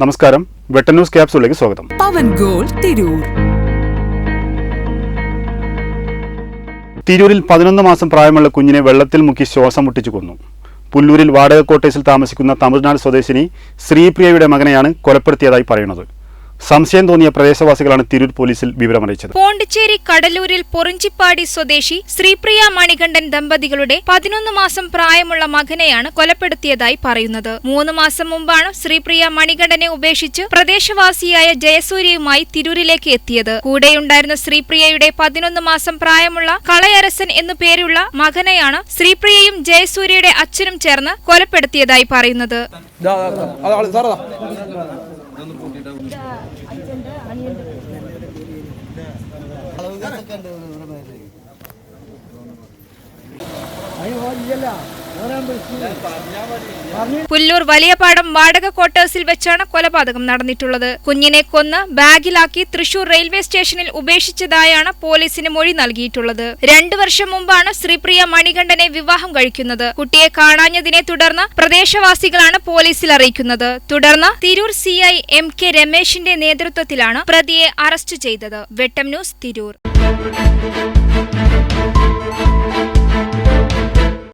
നമസ്കാരം. വെട്ടൻ ന്യൂസ് ക്യാപ്സൂളിലേക്ക് സ്വാഗതം. പവൻ ഗോൾ തിരൂർ. തിരൂരിൽ പതിനൊന്ന് മാസം പ്രായമുള്ള കുഞ്ഞിനെ വെള്ളത്തിൽ മുക്കി ശ്വാസം മുട്ടിച്ചു കൊന്നു. പുല്ലൂരിൽ വാടക കോട്ടേഴ്സിൽ താമസിക്കുന്ന തമിഴ്നാട് സ്വദേശിനി ശ്രീപ്രിയയുടെ മകനെയാണ് കൊലപ്പെടുത്തിയതായി പറയുന്നത്. സംശയം തോന്നിയ പ്രദേശവാസികളാണ് തിരൂർ പോലീസിൽ വിവരമറിയിച്ചത്. പോണ്ടിച്ചേരി കടലൂരിൽ പൊറിഞ്ചിപ്പാടി സ്വദേശി ശ്രീപ്രിയ മണികണ്ഠൻ ദമ്പതികളുടെ പതിനൊന്ന് മാസം പ്രായമുള്ള മകനെയാണ് കൊലപ്പെടുത്തിയതായി പറയുന്നത്. മൂന്ന് മാസം മുമ്പാണ് ശ്രീപ്രിയ മണികണ്ഠനെ ഉപേക്ഷിച്ച് പ്രദേശവാസിയായ ജയസൂര്യയുമായി തിരൂരിലേക്ക് എത്തിയത്. കൂടെയുണ്ടായിരുന്ന ശ്രീപ്രിയയുടെ പതിനൊന്ന് മാസം പ്രായമുള്ള കളയരസൻ എന്നു പേരുള്ള മകനെയാണ് ശ്രീപ്രിയയും ജയസൂര്യയുടെ അച്ഛനും ചേർന്ന് കൊലപ്പെടുത്തിയതായി പറയുന്നത്. ഇതാ, കണക്കുണ്ട് ആൾ സാറതാ. പുല്ലൂർ വലിയപാടം വാടക ക്വാർട്ടേഴ്സിൽ വെച്ചാണ് കൊലപാതകം നടന്നിട്ടുള്ളത്. കുഞ്ഞിനെ കൊന്ന് ബാഗിലാക്കി തൃശൂർ റെയിൽവേ സ്റ്റേഷനിൽ ഉപേക്ഷിച്ചതായാണ് പോലീസിന് മൊഴി നൽകിയിട്ടുള്ളത്. രണ്ടു വർഷം മുമ്പാണ് ശ്രീപ്രിയ മണികണ്ഠനെ വിവാഹം കഴിക്കുന്നത്. കുട്ടിയെ കാണാഞ്ഞതിനെ തുടർന്ന് പ്രദേശവാസികളാണ് പോലീസിൽ അറിയിക്കുന്നത്. തുടർന്ന് തിരൂർ സിഐ എം കെ രമേശിന്റെ നേതൃത്വത്തിലാണ് പ്രതിയെ അറസ്റ്റ് ചെയ്തത്. വെട്ടം ന്യൂസ് തിരൂർ.